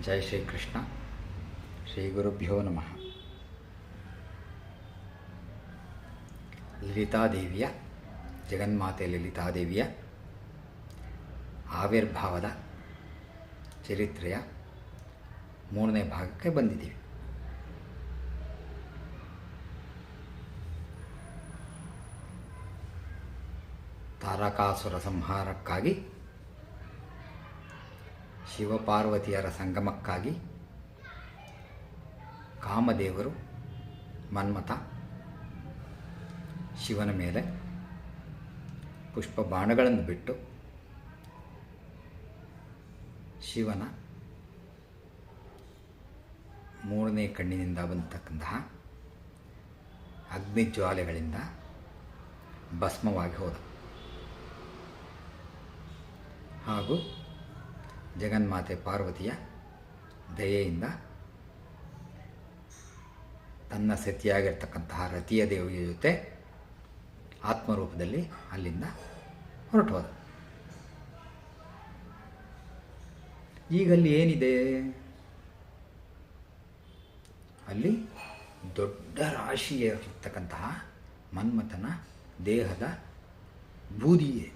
ಜೈ ಶ್ರೀಕೃಷ್ಣ ಶ್ರೀ ಗುರುಭ್ಯೋ ನಮಃ ಲಲಿತಾದೇವಿಯ ಜಗನ್ಮಾತೆ ಲಲಿತಾದೇವಿಯ ಆವಿರ್ಭಾವದ ಚರಿತ್ರೆಯ ಮೂರನೇ ಭಾಗಕ್ಕೆ ಬಂದಿದ್ದೀವಿ. ತಾರಕಾಸುರ ಸಂಹಾರಕ್ಕಾಗಿ ಶಿವಪಾರ್ವತಿಯರ ಸಂಗಮಕ್ಕಾಗಿ ಕಾಮದೇವರು ಮನ್ಮಥ ಶಿವನ ಮೇಲೆ ಪುಷ್ಪ ಬಾಣಗಳನ್ನು ಬಿಟ್ಟು ಶಿವನ ಮೂರನೇ ಕಣ್ಣಿನಿಂದ ಬಂದತಕ್ಕಂತಹ ಅಗ್ನಿಜ್ವಾಲೆಗಳಿಂದ ಭಸ್ಮವಾಗಿ ಹೋದ. ಹಾಗೂ ಜಗನ್ಮಾತೆ ಪಾರ್ವತಿಯ ದಯೆಯಿಂದ ತನ್ನ ಸತಿಯಾಗಿರ್ತಕ್ಕಂತಹ ರತಿಯ ದೇವಿಯ ಜೊತೆ ಆತ್ಮರೂಪದಲ್ಲಿ ಅಲ್ಲಿಂದ ಹೊರಟು ಹೋದ ಈಗಲ್ಲಿ ಏನಿದೆ? ಅಲ್ಲಿ ದೊಡ್ಡ ರಾಶಿಯಾಗಿರ್ತಕ್ಕಂತಹ ಮನ್ಮಥನ ದೇಹದ ಬೂದಿಯೇ.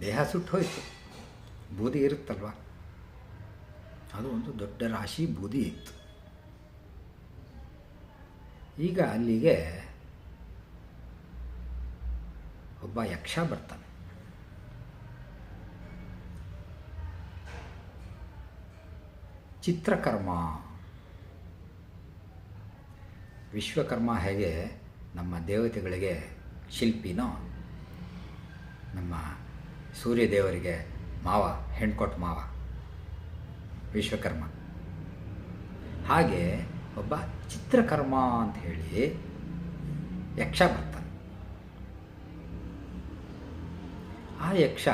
ದೇಹ ಸುಟ್ಟು ಹೋಯಿತು. ಬೂದಿ ಇರುತ್ತಲ್ವ? ಅದು ಒಂದು ದೊಡ್ಡ ರಾಶಿ ಬೂದಿ ಇತ್ತು. ಈಗ ಅಲ್ಲಿಗೆ ಒಬ್ಬ ಯಕ್ಷ ಬರ್ತಾನೆ. ಚಿತ್ರಕರ್ಮ. ವಿಶ್ವಕರ್ಮ ಹೇಗೆ ನಮ್ಮ ದೇವತೆಗಳಿಗೆ ಶಿಲ್ಪಿನೋ, ನಮ್ಮ ಸೂರ್ಯದೇವರಿಗೆ ಮಾವ ಹೆಣ್ಕೊಟ್ಟು ಮಾವ, ವಿಶ್ವಕರ್ಮ. ಹಾಗೆ ಒಬ್ಬ ಚಿತ್ರಕರ್ಮ ಅಂತ ಹೇಳಿ ಯಕ್ಷ ಬರ್ತಾನೆ. ಆ ಯಕ್ಷ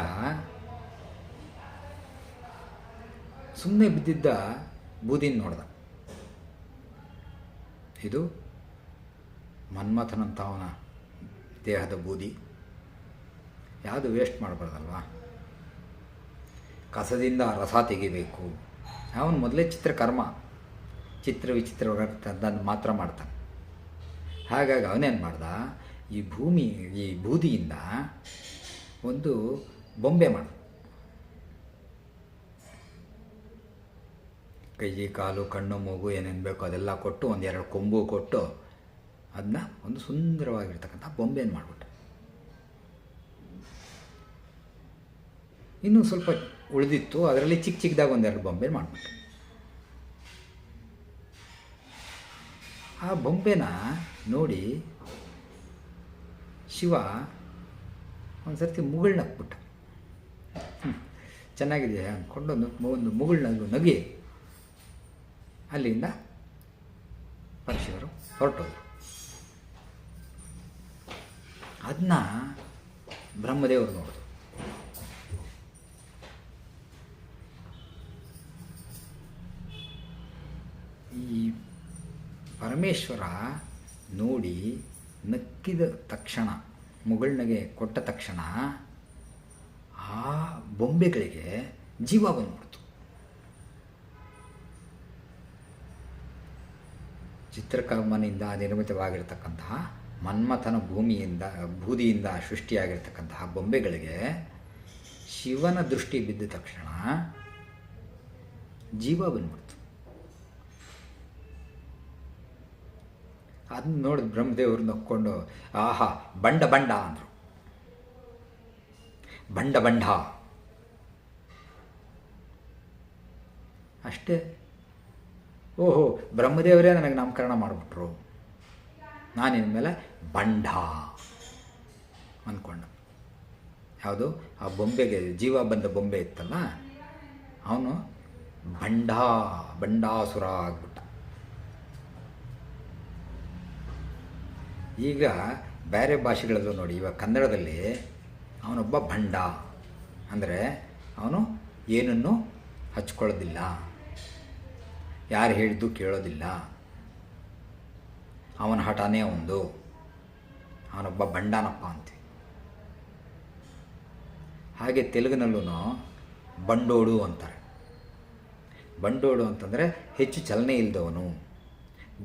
ಸುಮ್ಮನೆ ಬಿದ್ದಿದ್ದ ಬೂದಿನ ನೋಡ್ದ. ಇದು ಮನ್ಮಥನಂತವನ ದೇಹದ ಬೂದಿ. ಯಾವುದು ವೇಸ್ಟ್ ಮಾಡಬಾರ್ದಲ್ವ? ಕಸದಿಂದ ರಸ ತೆಗಿಬೇಕು. ಅವನು ಮೊದಲೇ ಚಿತ್ರಕರ್ಮ, ಚಿತ್ರ ವಿಚಿತ್ರ ಅದನ್ನು ಮಾತ್ರ ಮಾಡ್ತಾನೆ. ಹಾಗಾಗಿ ಅವನೇನು ಮಾಡ್ದ? ಈ ಭೂಮಿ, ಈ ಬೂದಿಯಿಂದ ಒಂದು ಬೊಂಬೆ ಮಾಡ ಕೈ ಕಾಲು, ಕಣ್ಣು, ಮೂಗು ಏನೇನು ಬೇಕೋ ಅದೆಲ್ಲ ಕೊಟ್ಟು ಒಂದೆರಡು ಕೊಂಬು ಕೊಟ್ಟು ಅದನ್ನ ಒಂದು ಸುಂದರವಾಗಿರ್ತಕ್ಕಂಥ ಬೊಂಬೆಯನ್ನು ಮಾಡಿಬಿಟ್ಟ. ಇನ್ನೂ ಸ್ವಲ್ಪ ಉಳಿದಿತ್ತು. ಅದರಲ್ಲಿ ಚಿಕ್ಕ ಚಿಕ್ಕದಾಗ ಒಂದೆರಡು ಬೊಂಬೆ ಮಾಡಿಬಿಟ್ಟೆ ಆ ಬೊಂಬೆನ ನೋಡಿ ಶಿವ ಒಂದು ಸರ್ತಿ ಮುಗುಳ್ನಕ್ಬಿಟ್ಟ ಚೆನ್ನಾಗಿದೆ ಅಂದ್ಕೊಂಡು ಒಂದು ಒಂದು ನಗೆ ಅಲ್ಲಿಂದ ಪರಶಿವರು ಹೊರಟೋದ್ರು. ಅದನ್ನ ಬ್ರಹ್ಮದೇವರು ನೋಡಿದ್ರು ಈ ಪರಮೇಶ್ವರ ನೋಡಿ ನಕ್ಕಿದ ತಕ್ಷಣ, ಮುಗಳನಿಗೆ ಕೊಟ್ಟ ತಕ್ಷಣ ಆ ಬೊಂಬೆಗಳಿಗೆ ಜೀವ ಬಂದ್ಬಿಡ್ತು. ಚಿತ್ರಕರ್ಮನಿಂದ ನಿರ್ಮಿತವಾಗಿರ್ತಕ್ಕಂತಹ ಮನ್ಮಥನ ಭೂಮಿಯಿಂದ, ಬೂದಿಯಿಂದ ಸೃಷ್ಟಿಯಾಗಿರ್ತಕ್ಕಂತಹ ಬೊಂಬೆಗಳಿಗೆ ಶಿವನ ದೃಷ್ಟಿ ಬಿದ್ದ ತಕ್ಷಣ ಜೀವ ಬಂದ್ಬಿಡ್ತು. ಅದನ್ನ ನೋಡಿ ಬ್ರಹ್ಮದೇವರು ನಕ್ಕೊಂಡು, ಆಹಾ, ಬಂಡ ಬಂಡ ಅಂದರು. ಬಂಡ ಬಂಡ. ಅಷ್ಟೇ. ಓಹೋ, ಬ್ರಹ್ಮದೇವರೇ ನನಗೆ ನಾಮಕರಣ ಮಾಡಿಬಿಟ್ರು. ನಾನಿನ ಮೇಲೆ ಬಂಡ ಅಂದ್ಕೊಂಡ ಯಾವುದು? ಆ ಬೊಂಬೆಗೆ, ಜೀವ ಬಂದ ಬೊಂಬೆ ಇತ್ತಲ್ಲ? ಅವನು ಬಂಡ ಬಂಡಾಸುರ ಆಗ್ಬಿಟ್ಟ. ಈಗ ಬೇರೆ ಭಾಷೆಗಳಲ್ಲೂ ನೋಡಿ, ಇವಾಗ ಕನ್ನಡದಲ್ಲಿ ಅವನೊಬ್ಬ ಭಂಡ. ಅಂದರೆ ಅವನು ಏನನ್ನು ಹಚ್ಕೊಳ್ಳೋದಿಲ್ಲ. ಯಾರು ಹೇಳಿದ್ದು ಕೇಳೋದಿಲ್ಲ. ಅವನ ಹಠನೇ ಒಂದು. ಅವನೊಬ್ಬ ಬಂಡಾನಪ್ಪ ಅಂತೀವಿ ಹಾಗೆ ತೆಲುಗಿನಲ್ಲೂ ಬಂಡೋಡು ಅಂತಾರೆ. ಬಂಡೋಡು ಅಂತಂದರೆ ಹೆಚ್ಚು ಚಲನೆ ಇಲ್ಲದವನು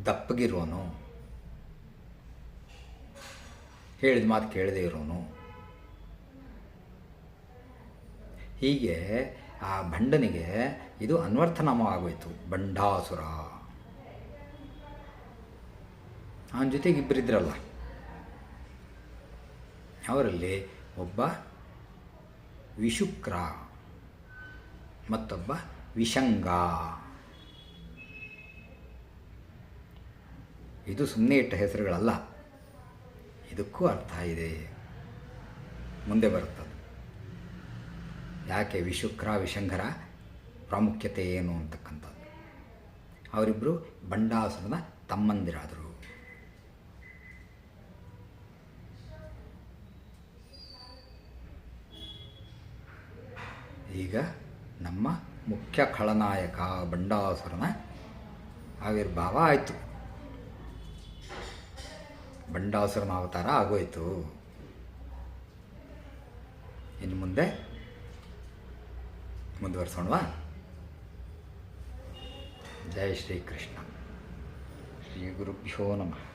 ದಪ್ಪಗಿರೋನು ಹೇಳಿದ ಮಾತು ಕೇಳದೇ ಇರೋನು. ಹೀಗೆ ಆ ಭಂಡನಿಗೆ ಇದು ಅನ್ವರ್ಥನಾಮವಾಗೋಯಿತು. ಬಂಡಾಸುರ ಅವನ ಜೊತೆಗೆ ಇಬ್ಬರಿದ್ರಲ್ಲ ಅವರಲ್ಲಿ ಒಬ್ಬ ವಿಶುಕ್ರ, ಮತ್ತೊಬ್ಬ ವಿಷಂಗ ಇದು ಸುಮ್ಮನೆ ಇಟ್ಟ ಹೆಸರುಗಳಲ್ಲ. ಇದಕ್ಕೂ ಅರ್ಥ ಇದೆ. ಮುಂದೆ ಬರುತ್ತದೆ. ಯಾಕೆ ವಿಶುಕ್ರ ವಿಶಂಕರ ಪ್ರಾಮುಖ್ಯತೆ ಏನು ಅಂತಕ್ಕಂಥದ್ದು? ಅವರಿಬ್ಬರು ಬಂಡಾಸುರನ ತಮ್ಮಂದಿರಾದರು. ಈಗ ನಮ್ಮ ಮುಖ್ಯ ಖಳನಾಯಕ ಬಂಡಾಸುರನ ಆವಿರ್ಭಾವ ಆಯಿತು. ಬಂಡಾಸುರನ ಅವತಾರ ಆಗೋಯ್ತು. ಇನ್ನು ಮುಂದೆ ಮುಂದುವರ್ಸೋಣವಾ? ಜೈ ಶ್ರೀಕೃಷ್ಣ. ಶ್ರೀ ಗುರುಭ್ಯೋ ನಮಃ.